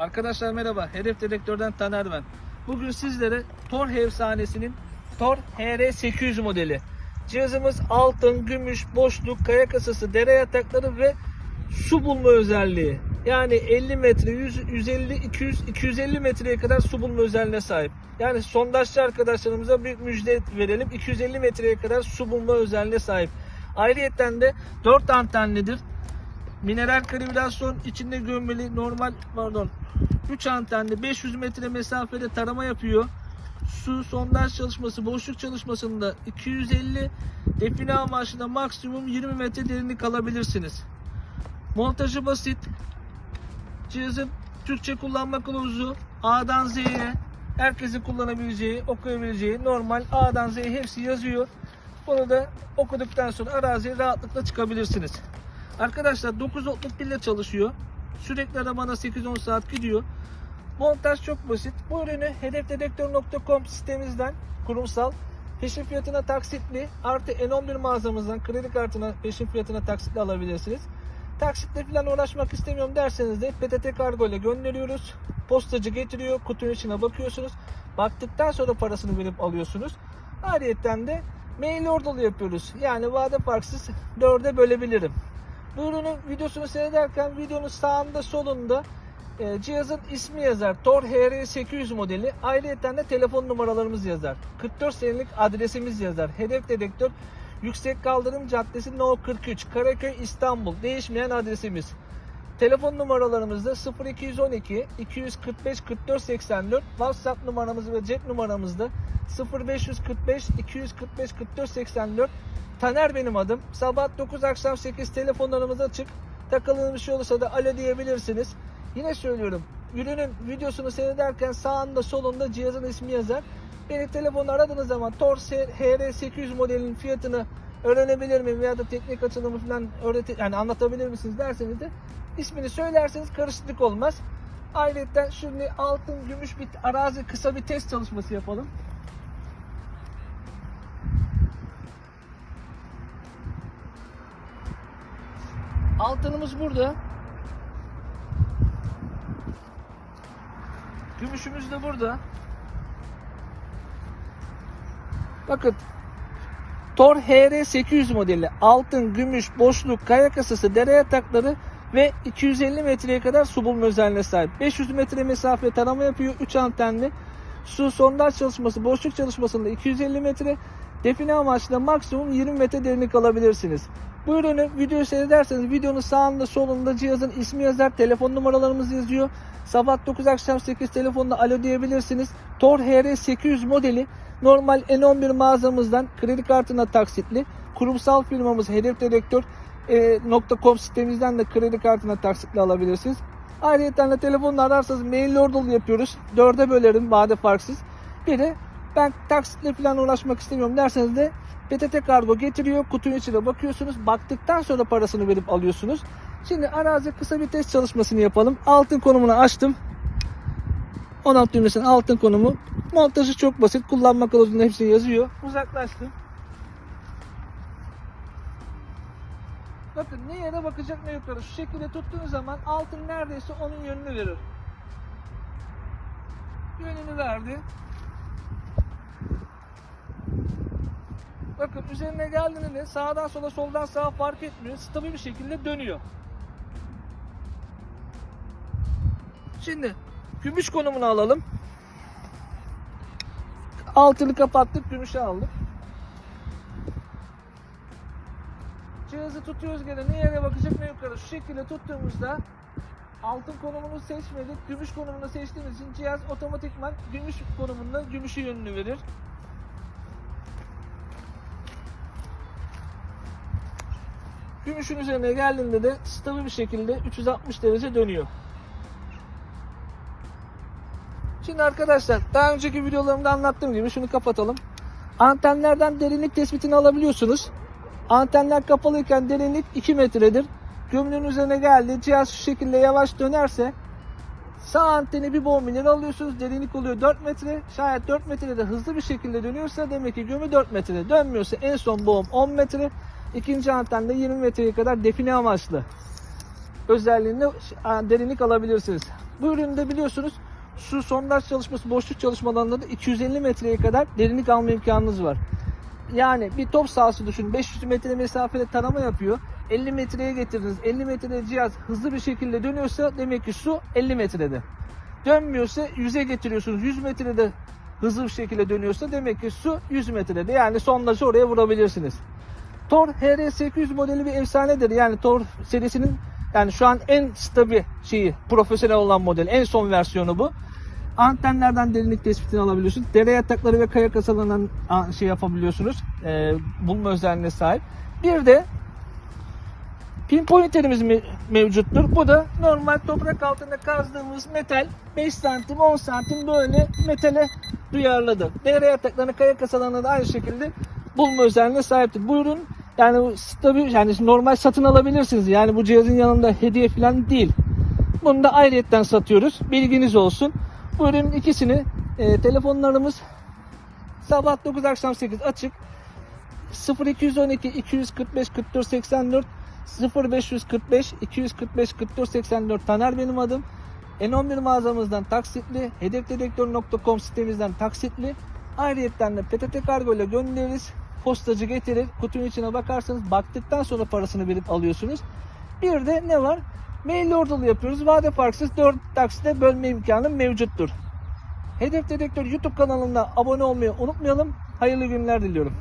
Arkadaşlar merhaba. Hedef Dedektör'den Taner ben. Bugün sizlere Tor efsanesinin Tor HR800 modeli. Cihazımız altın, gümüş, boşluk, kaya kasası, dere yatakları ve su bulma özelliği. Yani 50 metre, 100, 150, 200, 250 metreye kadar su bulma özelliğine sahip. Yani sondajçı arkadaşlarımıza bir müjde verelim. 250 metreye kadar su bulma özelliğine sahip. Ayrıyeten de 4 antenlidir. Mineral kalibrasyon içinde gömmeli normal pardon 3 antenli 500 metre mesafede tarama yapıyor. Su sondaj çalışması boşluk çalışmasında 250 define amaçlı maksimum 20 metre derinlik alabilirsiniz. Montajı basit. Cihazın Türkçe kullanma kılavuzu A'dan Z'ye herkesin kullanabileceği, okuyabileceği normal A'dan Z'ye hepsi yazıyor. Bunu da okuduktan sonra araziye rahatlıkla çıkabilirsiniz. Arkadaşlar 9 voltluk pille çalışıyor. Sürekli arabana 8-10 saat gidiyor. Montaj çok basit. Bu ürünü hedefdedektör.com sitemizden kurumsal peşin fiyatına taksitli artı N11 mağazamızdan kredi kartına peşin fiyatına taksitli alabilirsiniz. Taksitle falan uğraşmak istemiyorum derseniz de PTT kargo ile gönderiyoruz. Postacı getiriyor. Kutunun içine bakıyorsunuz. Baktıktan sonra parasını verip alıyorsunuz. Ayrıyeten de mail ordolu yapıyoruz. Yani vade farksız dörde bölebilirim. Bu ürünün videosunu seyrederken videonun sağında solunda e, cihazın ismi yazar. Tor HR800 modeli. Ayrıca de telefon numaralarımız yazar. 44 senelik adresimiz yazar. Hedef dedektör Yüksek Kaldırım Caddesi No 43 Karaköy İstanbul. Değişmeyen adresimiz. Telefon numaralarımız da 0212 245 44 84. WhatsApp numaramız ve cep numaramız da 0545 245 44 84. Taner benim adım. Sabah 9 akşam 8 telefonlarımız açık. Takıldığınız bir şey olursa da alo diyebilirsiniz. Yine söylüyorum. Ürünün videosunu seyrederken sağında solunda cihazın ismi yazar. Beni telefonla aradığınız zaman Tor HR800 modelinin fiyatını öğrenebilir miyim veya da teknik açılımı falan öğreti yani anlatabilir misiniz derseniz de ismini söylerseniz karışıklık olmaz. Ayrıca şimdi altın gümüş bir arazi kısa bir test çalışması yapalım. Altınımız burada. Gümüşümüz de burada. Bakın Tor HR800 modeli altın, gümüş, boşluk, kaya kasası, dere yatakları ve 250 metreye kadar su bulma özelliğine sahip. 500 metre mesafe tarama yapıyor. 3 antenli. Su sondaj çalışması, boşluk çalışmasında 250 metre. Define amaçlı maksimum 20 metre derinlik alabilirsiniz. Bu ürünü video seyrederseniz videonun sağında solunda cihazın ismi yazar, telefon numaralarımız yazıyor. Sabah 9 akşam 8 telefonla alo diyebilirsiniz. Tor HR800 modeli normal N11 mağazamızdan kredi kartına taksitli. Kurumsal firmamız Hedef Dedektör e, .com sitemizden de kredi kartına taksitli alabilirsiniz. Ayrıca telefonla ararsanız mail ordolu yapıyoruz. Dörde bölerim vade farksız. Bir de ben taksitle falan uğraşmak istemiyorum derseniz de PTT kargo getiriyor. Kutunun içine bakıyorsunuz. Baktıktan sonra parasını verip alıyorsunuz. Şimdi arazi kısa bir test çalışmasını yapalım. Altın konumunu açtım. 16 düğmesinin altın konumu. Montajı çok basit. Kullanma kılavuzunda hepsini yazıyor. Uzaklaştım. Bakın ne yere bakacak ne yukarı. Şu şekilde tuttuğunuz zaman altın neredeyse onun yönünü verir. Yönünü verdi. Bakın üzerine geldiğinde sağdan sola soldan sağa fark etmiyor. Stabil bir şekilde dönüyor. Şimdi gümüş konumunu alalım. Altını kapattık, gümüşü aldık. Cihazı tutuyoruz gene ne yere bakacak ne yukarı. Şu şekilde tuttuğumuzda altın konumunu seçmedik. Gümüş konumunu seçtiğimiz için cihaz otomatikman gümüş konumunda gümüşü yönünü verir. Gümüşün üzerine geldiğinde de stabil bir şekilde 360 derece dönüyor. Şimdi arkadaşlar daha önceki videolarımda anlattığım gibi şunu kapatalım. Antenlerden derinlik tespitini alabiliyorsunuz. Antenler kapalıyken derinlik 2 metredir. Gömleğin üzerine geldi. Cihaz şu şekilde yavaş dönerse sağ anteni bir bombinleri alıyorsunuz. Derinlik oluyor 4 metre. Şayet 4 metrede hızlı bir şekilde dönüyorsa demek ki gömü 4 metre. Dönmüyorsa en son boğum 10 metre. İkinci antende 20 metreye kadar define amaçlı özelliğinde derinlik alabilirsiniz. Bu üründe biliyorsunuz su sondaj çalışması, boşluk çalışmalarında da 250 metreye kadar derinlik alma imkanınız var. Yani bir top sahası düşün 500 metre mesafede tarama yapıyor. 50 metreye getirdiniz. 50 metrede cihaz hızlı bir şekilde dönüyorsa demek ki su 50 metrede. Dönmüyorsa 100'e getiriyorsunuz. 100 metrede hızlı bir şekilde dönüyorsa demek ki su 100 metrede. Yani sondajı oraya vurabilirsiniz. Tor HR800 modeli bir efsanedir. Yani Tor serisinin yani şu an en stabil şeyi, profesyonel olan model. En son versiyonu bu. Antenlerden derinlik tespitini alabiliyorsunuz. Dere yatakları ve kaya kasalarından şey yapabiliyorsunuz. Ee, bulma özelliğine sahip. Bir de pinpointerimiz me- mevcuttur. Bu da normal toprak altında kazdığımız metal 5 santim 10 santim böyle metale duyarlıdır. Dere yataklarını kaya kasalarına da aynı şekilde bulma özelliğine sahiptir. Bu ürün yani stabil yani normal satın alabilirsiniz. Yani bu cihazın yanında hediye falan değil. Bunu da ayrıyetten satıyoruz. Bilginiz olsun. Bu ürünün ikisini e, telefonlarımız sabah 9 akşam 8 açık. 0212 245 44 84 0545 245 44 84 Taner benim adım. N11 mağazamızdan taksitli, hedefdedektör.com sitemizden taksitli. Ayrıyetten de PTT kargo ile göndeririz. Postacı getirir. Kutunun içine bakarsanız baktıktan sonra parasını verip alıyorsunuz. Bir de ne var? Mail order'lı yapıyoruz. Vade farksız 4 taksite bölme imkanı mevcuttur. Hedef Dedektör YouTube kanalına abone olmayı unutmayalım. Hayırlı günler diliyorum.